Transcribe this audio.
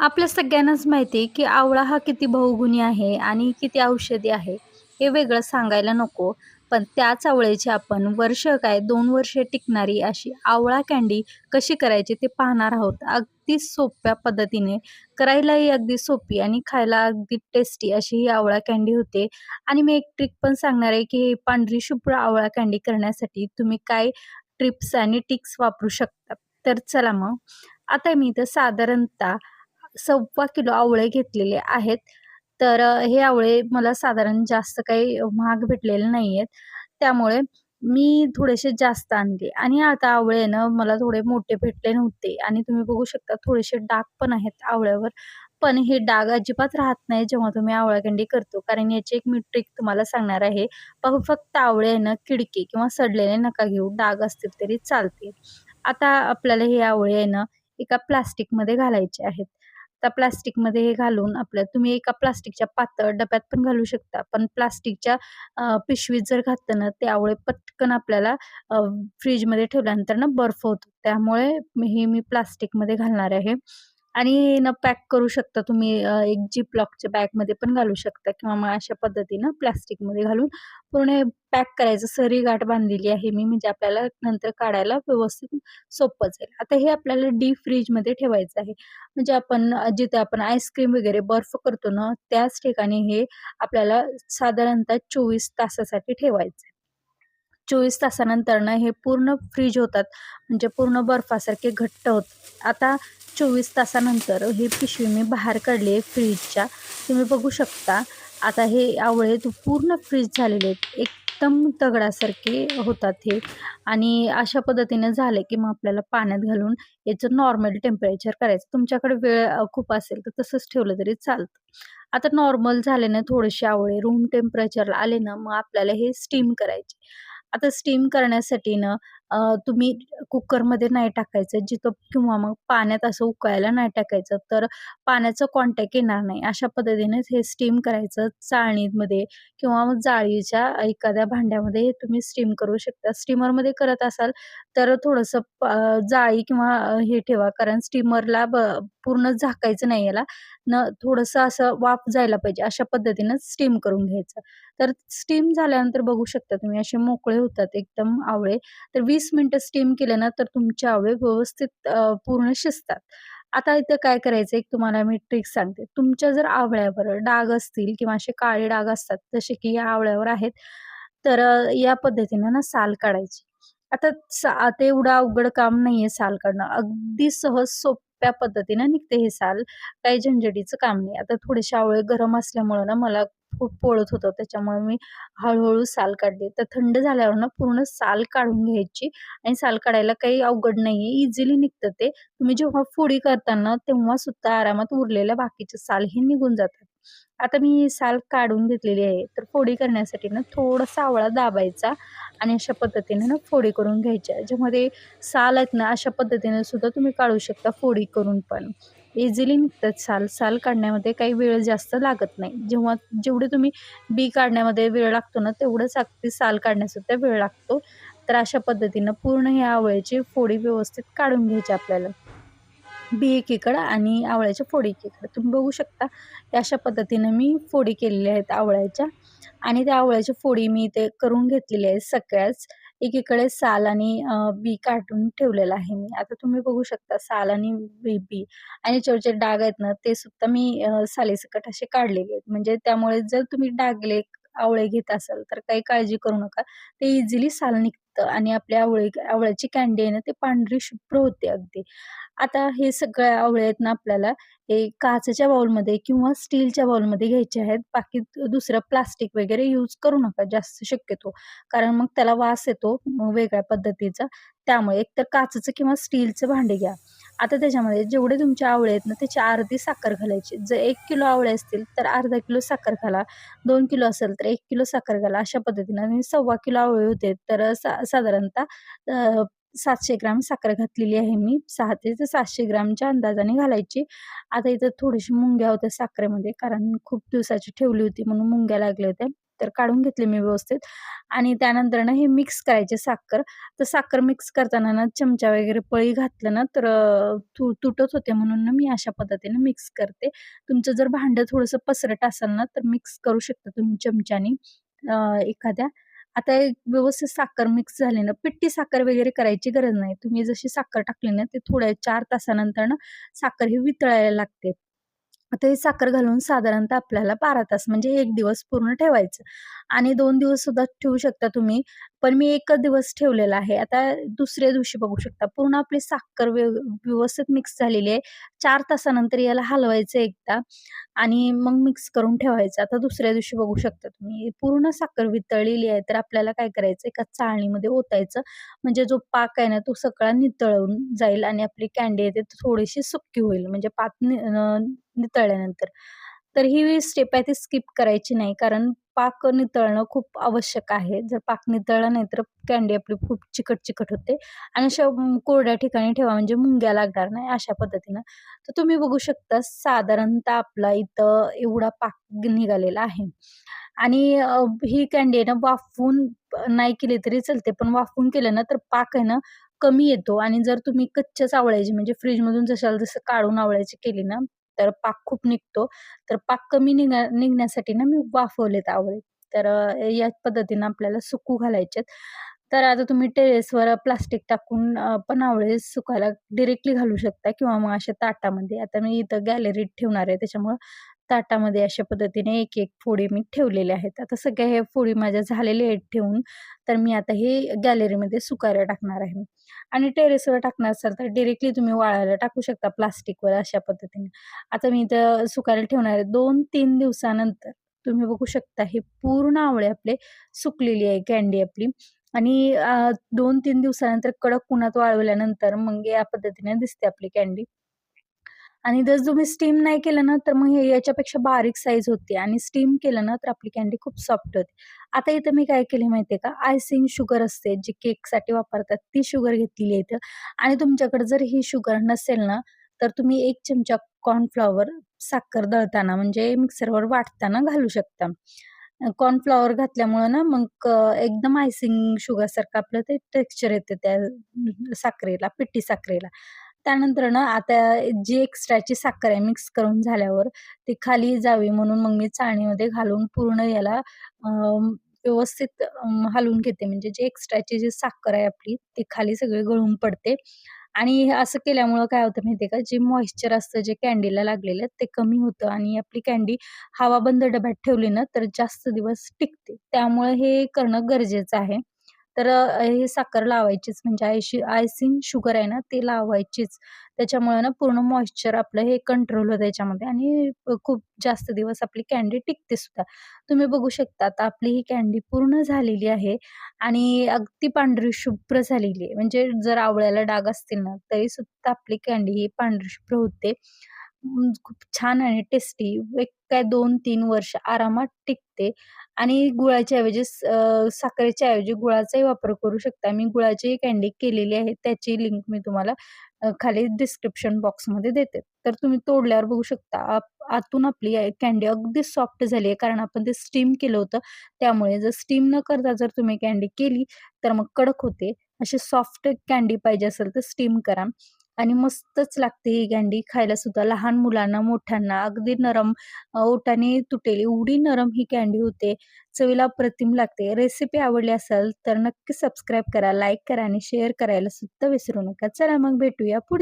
आपल्या सगळ्यांनाच माहिती आहे, की आवळा हा किती बहुगुणी आहे आणि किती औषधी आहे. हे वेगळं सांगायला नको. पण त्याच आवळ्याची आपण वर्ष काय दोन वर्षे टिकणारी अशी आवळा कँडी कशी करायची ते पाहणार आहोत. अगदी सोप्या पद्धतीने, करायलाही अगदी सोपी आणि खायला अगदी टेस्टी अशी ही आवळा कँडी होते. आणि मी एक ट्रिक पण सांगणार आहे, की पांढरी शुभ्र आवळा कँडी करण्यासाठी तुम्ही काय ट्रिप्स आणि टिक्स वापरू शकता. तर चला मग. आता मी इथं साधारणतः सव्वा किलो आवळे घेतलेले आहेत. तर हे आवळे मला साधारण जास्त काही महाग भेटलेले नाही आहेत त्यामुळे मी थोडेसे जास्त आणले आणि आता आवळेनं मला थोडे मोठे भेटले नव्हते आणि तुम्ही बघू शकता थोडेसे डाग पण आहेत आवळ्यावर. पण हे डाग अजिबात राहत नाही जेव्हा तुम्ही आवळा करतो. कारण याची एक मी ट्रिक तुम्हाला सांगणार आहे. फक्त आवळे आहे ना, किडके किंवा सडलेले नका घेऊ. डाग असतील तरी चालतील. आता आपल्याला हे आवळे आहे ना, एका प्लास्टिकमध्ये घालायचे आहेत. त्या प्लास्टिकमध्ये हे घालून आपल्या तुम्ही एका प्लास्टिकच्या पातळ डब्यात पण घालू शकता. पण प्लास्टिकच्या पिशवीत जर घातलं ना, ते आवळे पटकन आपल्याला फ्रीजमध्ये ठेवल्यानंतर ना बर्फ होतो. त्यामुळे हे मी प्लास्टिकमध्ये घालणार आहे. आणि न पॅक करू शकता तुम्ही एक एक जिपलॉकच्या बॅगमध्ये पण घालू शकता किंवा मग अशा पद्धतीनं प्लॅस्टिकमध्ये घालून पूर्ण पॅक करायचं. सरी गाठ बांधलेली आहे मी म्हणजे आपल्याला नंतर काढायला व्यवस्थित सोपं जाईल. आता हे आपल्याला डीप फ्रीजमध्ये ठेवायचं आहे. म्हणजे आपण जिथे आपण आईस्क्रीम वगैरे बर्फ करतो ना, त्याच ठिकाणी हे आपल्याला साधारणतः 24 तासासाठी ठेवायचं आहे. 24 तासानंतरनं हे पूर्ण फ्रीज होतात. म्हणजे पूर्ण बर्फासारखे घट्ट होत आता 24 तासानंतर ही पिशवी मी बाहेर काढली आहे फ्रीजच्या. तुम्ही बघू शकता. आता हे आवळे पूर्ण फ्रीज झालेले आहेत. एकदम दगडासारखे होतात हे आणि अशा पद्धतीने झाले, की मग आपल्याला पाण्यात घालून याचं नॉर्मल टेम्परेचर करायचं. तुमच्याकडे वेळ खूप असेल तर तसंच ठेवलं तरी चालतं. आता नॉर्मल झाले ना थोडेसे आवळे रूम टेम्परेचरला आले ना, मग आपल्याला हे स्टीम करायचे. आता स्टीम करण्यासाठी ना तुम्ही कुकरमध्ये नाही टाकायचं जिथं किंवा मग पाण्यात असं उकळायला नाही टाकायचं. तर पाण्याचा कॉन्टॅक्ट येणार नाही. अशा पद्धतीनेच हे स्टीम करायचं चाळणीमध्ये किंवा मग जाळीच्या एखाद्या भांड्यामध्ये हे तुम्ही स्टीम करू शकता. स्टीमरमध्ये करत असाल तर थोडंसं जाळी किंवा हे ठेवा कारण स्टीमरला ब पूर्ण झाकायचं नाही याला. न थोडंसं असं वाफ जायला पाहिजे अशा पद्धतीनं स्टीम करून घ्यायचं. तर स्टीम झाल्यानंतर बघू शकता तुम्ही असे मोकळे होतात एकदम आवळे. तर वीस मिनटं स्टीम केलं ना, तर तुमचे आवळे व्यवस्थित पूर्ण शिजतात. आता इथं काय करायचं एक तुम्हाला मी ट्रिक सांगते. तुमच्या जर आवळ्यावर डाग असतील किंवा असे काळे डाग असतात, जसे की या आवळ्यावर आहेत, तर या पद्धतीनं ना साल काढायची. आता सा एवढं अवघड काम नाहीये साल काढणं. अगदी सहज सोप्या पद्धतीनं निघते हे साल. काही झंझटीचं काम नाही. आता थोडेसे आवळे गरम असल्यामुळं ना मला खूप पोळत होतं. त्याच्यामुळे मी हळूहळू साल काढली. तर थंड झाल्यावर ना पूर्ण साल काढून घ्यायची आणि साल काढायला काही अवघड नाहीये. इझिली निघतं ते. तुम्ही जेव्हा फोडी करताना तेव्हा सुद्धा आरामात उरलेल्या बाकीचे साल हे निघून जातात. आता मी साल काढून घेतलेली आहे. तर फोडी करण्यासाठी ना थोडासा आवळा दाबायचा आणि अशा पद्धतीने ना फोडी करून घ्यायच्या. ज्यामध्ये साल आहेत ना अशा पद्धतीने सुद्धा तुम्ही काढू शकता फोडी करून पण. इझिली निघतात साल. साल काढण्यामध्ये काही वेळ जास्त लागत नाही. जेव्हा जेवढे तुम्ही बी काढण्यामध्ये वेळ लागतो ना, तेवढंच अगदी साल काढण्यासुद्धा वेळ लागतो. तर अशा पद्धतीनं पूर्ण ह्या आवळ्याची फोडी व्यवस्थित काढून घ्यायची आपल्याला. बी एकीकडं आणि आवळ्याच्या फोडी एकीकडं. तुम्ही बघू शकता, हे अशा पद्धतीनं मी फोडी केलेल्या आहेत आवळ्याच्या आणि त्या आवळ्याच्या फोडी मी इथे करून घेतलेल्या आहेत सगळ्याच. एकीकडे साल आणि बी काढून ठेवलेलं आहे मी. आता तुम्ही बघू शकता साल आणि बी बी आणि छोटे डाग आहेत ना, ते सुद्धा मी सालेसकट सालीसकट असे काढलेले आहेत. म्हणजे त्यामुळे जर तुम्ही डागले आवळे घेत असाल, तर काही काळजी करू नका. ते इझिली साल निघतं आणि आपल्या आवळे आवळ्याची कँडी आहे ना, ते पांढरी शुभ्र होते अगदी. आता हे सगळे आवळे आहेत ना, आपल्याला हे काचेच्या बाउलमध्ये किंवा स्टीलच्या बाउलमध्ये घ्यायचे आहेत. बाकी दुसरं प्लास्टिक वगैरे यूज करू नका जास्त शक्यतो. कारण मग त्याला वास येतो वेगळ्या पद्धतीचा. त्यामुळे एकतर काचेचं किंवा स्टीलचं भांडे घ्या. आता त्याच्यामध्ये जेवढे तुमचे आवळे आहेत ना, त्याची अर्धी साखर घालायची. जर एक किलो आवळे असतील, तर अर्धा किलो साखर घाला. दोन किलो असेल, तर एक किलो साखर घाला. अशा पद्धतीनं आणि सव्वा किलो आवळे होते, तर सा साधारणतः सातशे ग्राम साखर घातलेली आहे मी. सहा ते सातशे ग्रामच्या अंदाजाने घालायची. आता इथं थोडीशी मुंग्या होत्या साखरेमध्ये, कारण खूप दिवसाची ठेवली होती म्हणून मुंग्या लागल्या होत्या. तर काढून घेतले मी व्यवस्थित. आणि त्यानंतर ना हे मिक्स करायचे साखर. तर साखर मिक्स करताना ना चमचा वगैरे पळी घातलं ना तर तु तुटत होते म्हणून ना मी अशा पद्धतीने मिक्स करते. तुमचं जर भांडं थोडंसं पसरट असेल ना तर मिक्स करू शकता तुम्ही चमच्यानी एखाद्या. आता एक व्यवस्थित साखर मिक्स झाली ना पिट्टी साखर वगैरे करायची गरज नाही. तुम्ही जशी साखर टाकली ना ते थोड्या चार तासानंतर ना साखर ही वितळायला लागते. आता ही साखर घालून साधारणतः आपल्याला बारा तास म्हणजे एक दिवस पूर्ण ठेवायचं. आणि दोन दिवस सुद्धा ठेवू शकता तुम्ही. पण मी एकच दिवस ठेवलेला आहे. आता दुसऱ्या दिवशी बघू शकता पूर्ण आपली साखर व्यवस्थित मिक्स झालेली आहे. चार तासानंतर याला हलवायचं एकदा आणि मग मिक्स करून ठेवायचं. आता दुसऱ्या दिवशी बघू शकता तुम्ही पूर्ण साखर वितळलेली आहे. तर आपल्याला काय करायचं एका चाळणीमध्ये ओतायचं. म्हणजे जो पाक आहे ना तो सगळा नितळून जाईल आणि आपली कॅन्डी आहे ते थोडीशी सुक्की होईल. म्हणजे पाक नितळल्यानंतर. तर ही स्टेप आहे ती स्किप करायची नाही. कारण पाक नितळणं खूप आवश्यक आहे. जर पाक नितळला नाही तर कॅन्डी आपली खूप चिकट चिकट होते. आणि अशा कोरड्या ठिकाणी ठेवा म्हणजे मुंग्या लागणार नाही अशा पद्धतीनं. तर तुम्ही बघू शकता साधारणतः आपला इथं एवढा पाक निघालेला आहे. आणि ही कॅन्डी आहे ना वाफवून नाही केली तरी चालते. पण वाफवून केलं ना तर पाक आहे ना कमी येतो. आणि जर तुम्ही कच्च्याच आवळायची म्हणजे फ्रीजमधून जशाला जसं काढून आवळायची केली ना तर पाक खूप निघतो. तर पाक कमी निघा निघण्यासाठी ना मी वाफवलेत आवळे तर या पद्धतीनं आपल्याला सुकू घालायचे तर आता तुम्ही टेरेसवर प्लास्टिक टाकून पण आवळे सुकायला डिरेक्टली घालू शकता किंवा मग अशा ताटामध्ये. आता मी इथं गॅलरीत ठेवणार आहे त्याच्यामुळं ताटामध्ये अशा पद्धतीने एक एक फोडी मी ठेवलेले आहेत. आता सगळ्या हे फोडी माझ्या झालेल्या आहेत ठेवून तर मी आता हे गॅलरीमध्ये सुकायला टाकणार आहे आणि टेरेसवर टाकणार असाल तर डिरेक्टली तुम्ही वाळायला टाकू शकता प्लास्टिकवर अशा पद्धतीने. आता मी इथं सुकायला ठेवणार आहे. दोन तीन दिवसानंतर तुम्ही बघू शकता हे पूर्ण आवळे आपले सुकलेली आहे कॅन्डी आपली. आणि दोन तीन दिवसानंतर कडक उन्हात वाळवल्यानंतर मग या पद्धतीने दिसते आपली कॅन्डी. आणि जर तुम्ही स्टीम नाही केलं ना तर मग हे याच्यापेक्षा बारीक साईज होते आणि स्टीम केलं ना तर आपली कॅन्डी खूप सॉफ्ट होते. आता इथं मी काय केले माहिती आहे का? आयसिंग शुगर असते जी केकसाठी वापरतात ती शुगर घेतलेली आहे इथं. आणि तुमच्याकडे जर ही शुगर नसेल ना तर तुम्ही एक चमचा कॉर्नफ्लॉवर साखर दळताना म्हणजे मिक्सरवर वाटताना घालू शकता. कॉर्नफ्लॉवर घातल्यामुळं ना मग एकदम आयसिंग शुगरसारखं आपलं ते टेक्स्चर येते त्या साखरेला पिट्टी साखरेला. त्यानंतर ना आता जी एक्स्ट्राची साखर आहे मिक्स करून झाल्यावर ती खाली जावी म्हणून मग मी चाळणीमध्ये घालून पूर्ण याला व्यवस्थित हलवून घेते. म्हणजे जी एक्स्ट्राची जी साखर आहे आपली ती खाली सगळी गळून पडते. आणि असं केल्यामुळं काय होतं माहिती का? जे मॉइश्चर असतं जे कॅन्डीला लागलेलं ते कमी होतं आणि आपली कॅन्डी हवाबंद डब्यात ठेवली ना तर जास्त दिवस टिकते. त्यामुळे हे करणं गरजेचं आहे. तर हे साखर लावायचीच म्हणजे आयशी आयसिंग शुगर आहे ना ते लावायचीच. त्याच्यामुळे ना पूर्ण मॉइश्चर आपलं हे कंट्रोल होतं याच्यामध्ये आणि खूप जास्त दिवस आपली कॅन्डी टिकते सुद्धा. तुम्ही बघू शकता आता आपली ही कॅन्डी पूर्ण झालेली आहे आणि अगदी पांढरी शुभ्र झालेली आहे. म्हणजे जर आवळ्याला डाग असतील ना तरी सुद्धा आपली कॅन्डी ही पांढरी शुभ्र होते. खूप छान आणि टेस्टी एक काय दोन तीन वर्ष आरामात टिकते. आणि गुळाच्या ऐवजी साखरेच्या ऐवजी गुळाचाही वापर करू शकता. मी गुळाची कँडी केलेली आहे. त्याची लिंक मी तुम्हाला खाली डिस्क्रिप्शन बॉक्समध्ये देते. तर तुम्ही तोडल्यावर बघू शकता. आतून आपली कँडी अगदी सॉफ्ट झाली आहे. कारण आपण ते स्टीम केलं होतं. त्यामुळे जर स्टीम न करता जर तुम्ही कँडी केली तर मग कडक होते. अशी सॉफ्ट कँडी पाहिजे असेल तर स्टीम करा. आणि मस्तच लागते ही कॅन्डी खायला सुद्धा लहान मुलांना मोठ्यांना. अगदी नरम ओठाने तुटेल एवढी नरम ही कँडी होते. चवीला प्रतिम लागते. रेसिपी आवडली असेल तर नक्की सबस्क्राईब करा लाईक करा आणि शेअर करायला सुद्धा विसरू नका. चला मग भेटूया पुढे